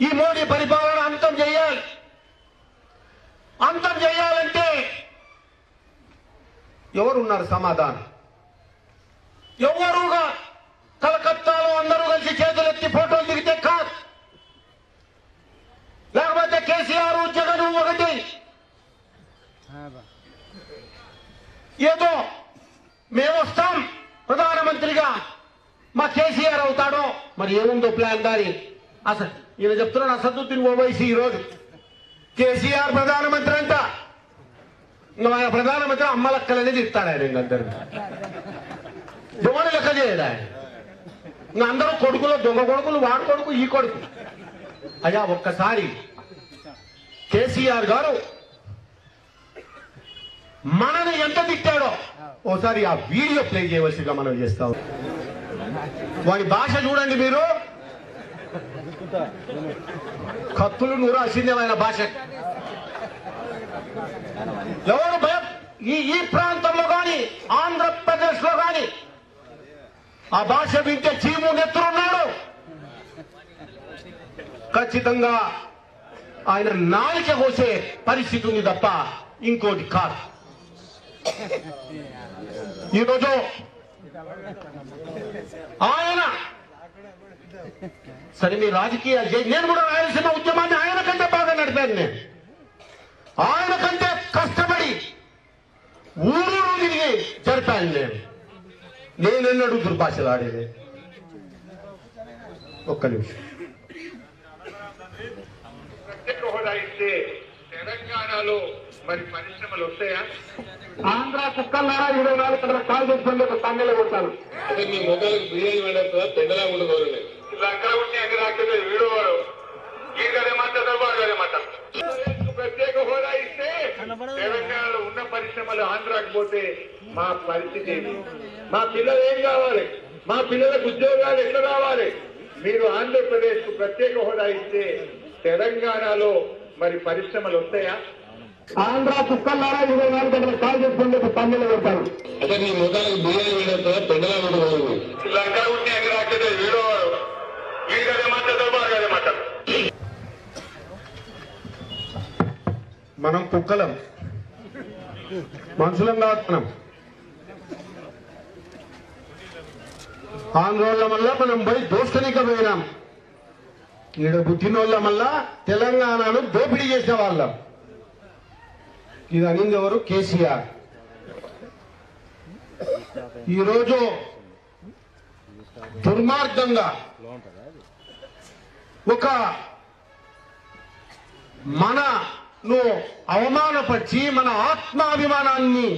ఈ మోడీ పరిపాలన అంతం చేయాలి. అంతం చేయాలంటే ఎవరున్నారు సమాధానం? ఎవరుగా కలకత్తాలో అందరూ కలిసి చేతులెత్తి ఫోటోలు దిగితే కాదు. లేకపోతే కేసీఆర్ జగన్ ఒకటి. ఏదో మేము వస్తాం ప్రధానమంత్రిగా. మా కేసీఆర్ అవుతాడో మరి ఏముందో ప్లాన్ దాని అసలు ఈయన చెప్తున్నాడు అసదుద్దీన్ ఓవైసీ ఈరోజు. కేసీఆర్ ప్రధానమంత్రి అంట. ఆయన ప్రధానమంత్రి అమ్మలక్కలనే ఇస్తాడు ఆయన ఇంకందరు దొంగని లెక్క చేయడు ఆయన. అందరూ కొడుకులు దొంగ కొడుకులు వాడు కొడుకు ఈ కొడుకు. అయ్యా ఒక్కసారి కేసీఆర్ గారు మనని ఎంత తిట్టాడో ఓసారి ఆ వీడియో ప్లే చేయవలసిగా మనం చేస్తాం. వాడి భాష చూడండి మీరు. కత్తులు నూరాల్సిందే ఆయన భాష. ఎవరు భయం? ఈ ఈ ప్రాంతంలో కానీ ఆంధ్రప్రదేశ్లో కానీ ఆ భాష వింటే చీము నెత్తురున్నాడు. ఖచ్చితంగా ఆయన నాలిక కోసే పరిస్థితి ఉంది తప్ప ఇంకోటి కాదు. ఈరోజు ఆయన సరే మీ రాజకీయాలు చేయి నేను కూడా రాయలసీమ ఉద్యమాన్ని ఆయన కంటే బాగా నడిపాను నేను. ఆయన కంటే కష్టపడి ఊరు తిరిగి జరిపాను నేను. నేనెన్నడూ దుర్భాషలు ఆడేది. ఒక్క నిమిషం. ప్రత్యేక హోదా ఇస్తే తెలంగాణలో మరి పరిశ్రమలు వస్తాయా? ఆంధ్ర కుక్కలారా ఇరవై నాలుగు కాల్ చేసుకుంటే ఒక తమిళ కొట్టాను అదే మీ మొక్కలకు బిర్యానీ వండేస్తుందా పెండలా ఉండకూడదు అక్కడ ఉంటే వీడోవాడు ఈ మాట్లాడతారు వాడు ప్రత్యేక హోదా ఇస్తే తెలంగాణలో ఉన్న పరిశ్రమలు ఆంధ్రాకి పోతే మా పరిస్థితి ఏంటి మా పిల్లలు ఏం కావాలి? మా పిల్లలకు ఉద్యోగాలు ఎట్లా రావాలి? మీరు ఆంధ్రప్రదేశ్కు ప్రత్యేక హోదా ఇస్తే తెలంగాణలో మరి పరిశ్రమలు వస్తాయా? ఆంధ్ర కుక్కలారా ఇరవై నాలుగు గంటల కాల్ చేసుకుంటే ఒక తమిళ కొట్టాను అదే మీ మొక్కలకు బిర్యానీ పెండలా ఉండకూడదు మాట్లాడతారు మాట్లాడు. మనం కుక్కలం. మనుషులం కాదు మనం. ఆంధ్రోళ్ళ వల్ల మనం పోయి దోస్తనిక పోయినాం. ఈడ పుట్టినోళ్ళ వల్ల తెలంగాణను దోపిడీ చేసిన వాళ్ళం. ఇది అనింది ఎవరు? కేసీఆర్. ఈరోజు దుర్మార్గంగా ఒక మనను అవమానపరిచి మన ఆత్మాభిమానాన్ని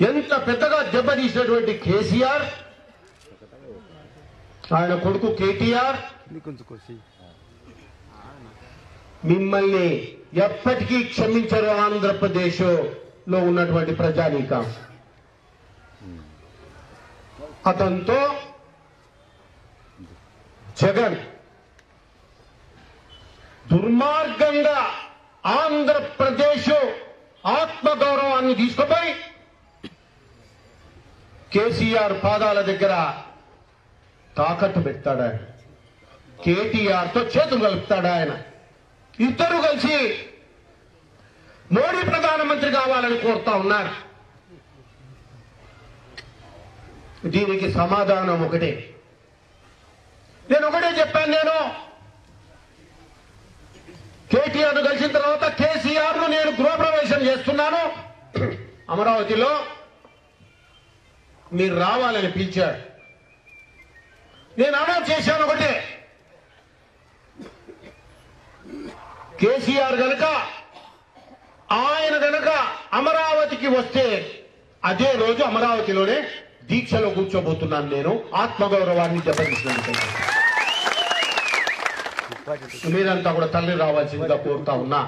ఎంత పెద్దగా దెబ్బతీసినటువంటి కేసీఆర్ ఆయన కొడుకు కేటీఆర్ మిమ్మల్ని ఎప్పటికీ క్షమించరు ఆంధ్రప్రదేశ్లో ఉన్నటువంటి ప్రజానీకం. అతనితో జగన్ దుర్మార్గంగా ఆంధ్రప్రదేశ్ ఆత్మగౌరవాన్ని తీసుకుపోయి కేసీఆర్ పాదాల దగ్గర తాకట్టు పెడతాడు ఆయన. కేటీఆర్తో చేతులు కలుపుతాడు ఆయన. ఇద్దరు కలిసి మోడీ ప్రధానమంత్రి కావాలని కోరుతా ఉన్నారు. దీనికి సమాధానం ఒకటే. నేను ఒకటే చెప్పాను నేను. కేటీఆర్ కలిసిన తర్వాత కేసీఆర్ను నేను గృహప్రవేశం చేస్తున్నాను. అమరావతిలో మీరు రావాలని పిలిచాడు నేను అనౌన్స్ చేశాను ఒకటే. కేసీఆర్ గనక ఆయన గనక అమరావతికి వస్తే అదే రోజు అమరావతిలోనే దీక్షలో కూర్చోబోతున్నాను నేను. ఆత్మగౌరవాన్ని దెబ్బతీసినందుకు మీరంతా కూడా తల్లి రావాల్సిందిగా కోరుతా ఉన్నా.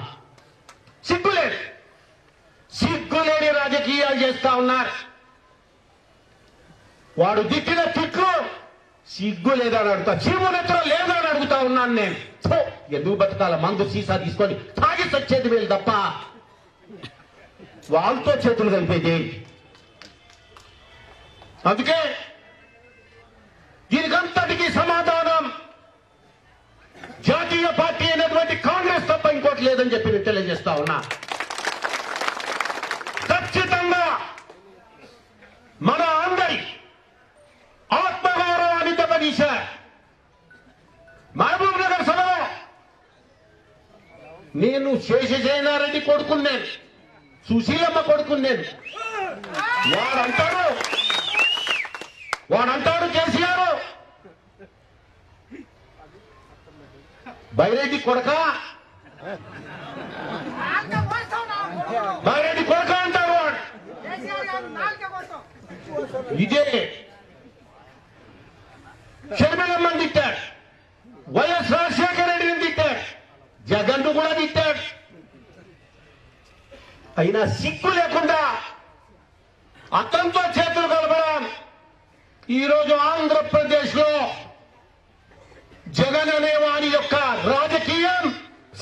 సిగ్గులేదు సిగ్గులేని రాజకీయాలు చేస్తా ఉన్నారు. వాడు దిక్కిన తిట్లు సిగ్గు లేదని అడుగుతా చీమునెత్తరం లేదని అడుగుతా ఉన్నాను నేను. ఎందుకు బతకాల? మందు సీసా తీసుకొని తాగి సచ్చేది వీళ్ళు తప్ప. వాళ్ళతో చేతులు కలిపేది అందుకే దీనికంతటికీ తెలియజేస్తా ఉన్నా. ఖచ్చితంగా మన అందరి ఆత్మగౌరవాన్ని దెబ్బతీశారు మహబూబ్ నగర్ సభలో నేను శేషజయనారెడ్డి కొడుకున్నాను సుశీలమ్మ కొడుకున్నాను వాడంటాడు వాడంటాడు కేసీఆర్ బైరెడ్డి కొడక నా కొడుకు. అంటారు ఇదే షర్మిలమ్మని తిట్టాడు వైఎస్ రాజశేఖర రెడ్డిని తిట్టాడు జగన్ కూడా తిట్టాడు అయినా సిగ్గు లేకుండా అతనితో చేతులు కలపడం ఈరోజు ఆంధ్రప్రదేశ్లో జగన్ అనే వారి యొక్క రాజకీయం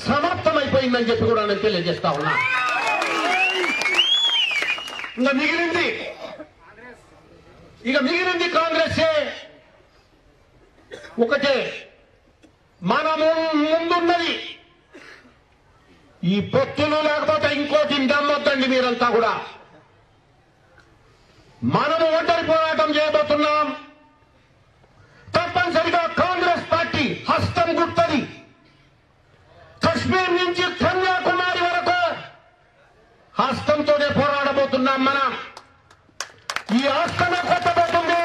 సమాప్తమైపోయిందని చెప్పి కూడా నేను తెలియజేస్తా ఉన్నా. ఇంకా మిగిలింది. ఇక మిగిలింది కాంగ్రెస్. ఒకటే మనము ముందున్నది. ఈ పొత్తులు లేకపోతే ఇంకోటి దమ్మొద్దండి మీరంతా కూడా. మనము ఒంటరి పోరాటం చేయబోతున్నాం. తప్పనిసరిగా కాంగ్రెస్ పార్టీ హస్తం గుర్తది కశ్మీర్ నుంచి కన్యాకుమారి ఈ కొట్టబోతుంది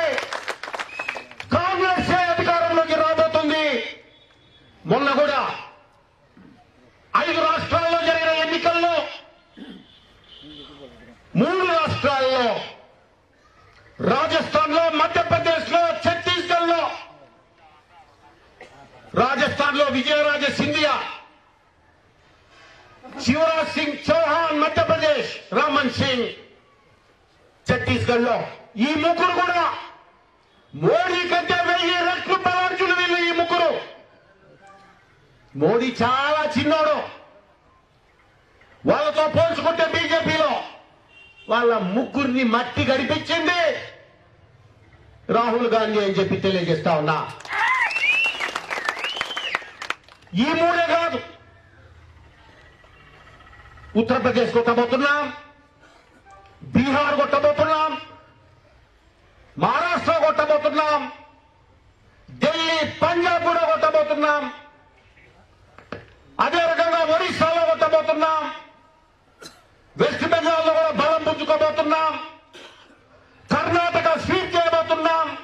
కాంగ్రెస్ అధికారంలోకి రాబోతుంది? మొన్న కూడా ఐదు రాష్ట్రాల్లో జరిగిన ఎన్నికల్లో మూడు రాష్ట్రాల్లో రాజస్థాన్లో మధ్యప్రదేశ్లో ఛత్తీస్గఢ్లో రాజస్థాన్లో విజయరాజ సింధియా శివరాజ్ సింగ్ చౌహాన్ మధ్యప్రదేశ్ రామన్ సింగ్ ఛత్తీస్గఢ్లో ఈ ముగ్గురు కూడా మోడీ కంటే వెయ్యి రెట్లు బలార్జులు వీళ్ళు ఈ ముగ్గురు. మోడీ చాలా చిన్నోడు. వాళ్ళతో పోల్చుకుంటే బీజేపీలో వాళ్ళ ముగ్గురిని మట్టి గడిపించింది రాహుల్ గాంధీ అని చెప్పి తెలియజేస్తా ఉన్నా. ఈ మూడే కాదు. ఉత్తరప్రదేశ్ కొట్టబోతున్నాం బీహార్ కొట్టబోతున్నాం మహారాష్ట్ర కొట్టబోతున్నాం. ఢిల్లీ పంజాబ్ కూడా కొట్టబోతున్నాం. అదే రకంగా ఒరిస్సాలో కొట్టబోతున్నాం. వెస్ట్ బెంగాల్లో కూడా బలం పుంజుకోబోతున్నాం కర్ణాటక స్వీప్ చేయబోతున్నాం.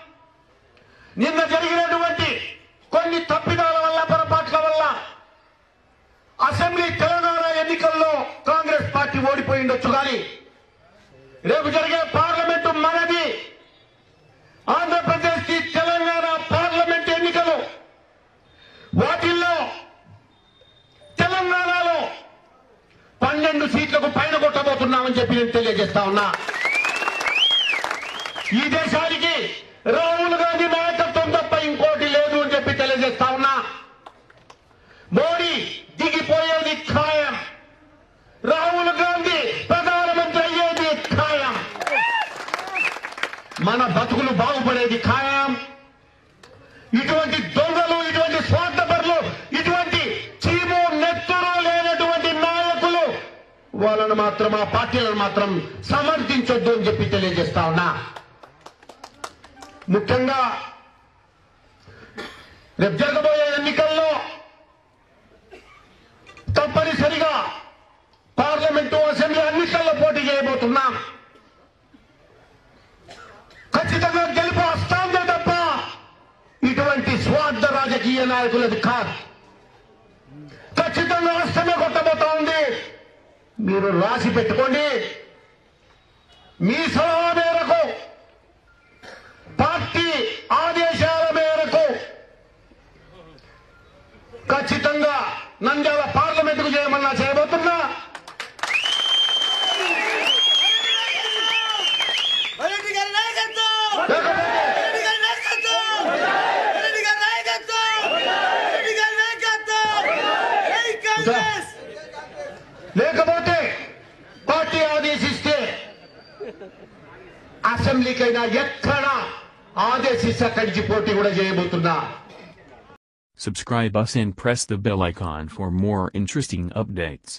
నిన్న జరిగినటువంటి కొన్ని తప్పిదాల వల్ల పొరపాట్ల వల్ల అసెంబ్లీ తెలంగాణ ఎన్నికల్లో కాంగ్రెస్ పార్టీ ఓడిపోయిండొచ్చు కానీ రేపు జరిగే పార్లమెంటు మనది ఆంధ్రప్రదేశ్కి తెలంగాణ పార్లమెంట్ ఎన్నికలు వాటిల్లో తెలంగాణలో పన్నెండు సీట్లకు పైన కొట్టబోతున్నామని చెప్పి నేను తెలియజేస్తా ఉన్నా. ఈ దేశానికి రాహుల్ గాంధీ నాయకత్వం వాళ్ళను మాత్రం ఆ పార్టీలను మాత్రం సమర్థించొద్దు అని చెప్పి తెలియజేస్తా ఉన్నా. ముఖ్యంగా రేపు జరగబోయే ఎన్నికల్లో తప్పనిసరిగా పార్లమెంటు అసెంబ్లీ ఎన్నికల్లో పోటీ చేయబోతున్నాం. ఖచ్చితంగా గెలుపు వస్తాందే తప్ప ఇటువంటి స్వార్థ రాజకీయ నాయకులది కాదు. ఖచ్చితంగా అస్తమే కొట్టబోతా ఉంది. మీరు రాసి పెట్టుకోండి. మీ సలహా మేరకు పార్టీ ఆదేశాల మేరకు ఖచ్చితంగా నంద్యాల పార్లమెంటుకు చేయమన్నా చేయబోతున్నా. Yes. లేకపోతే రెడ్డి గారి నాయకత్వం రెడ్డి గారి నాయకత్వం రెడ్డి గారి నాయకత్వం జై కాంగ్రెస్ లేకపోతే పార్టీ ఆదేశిస్తే అసెంబ్లీకైనా ఎక్కడ ఆదేశిస్తే అక్కడి నుంచి పోటీ కూడా చేయబోతున్నా Subscribe us and press the bell icon for more interesting updates.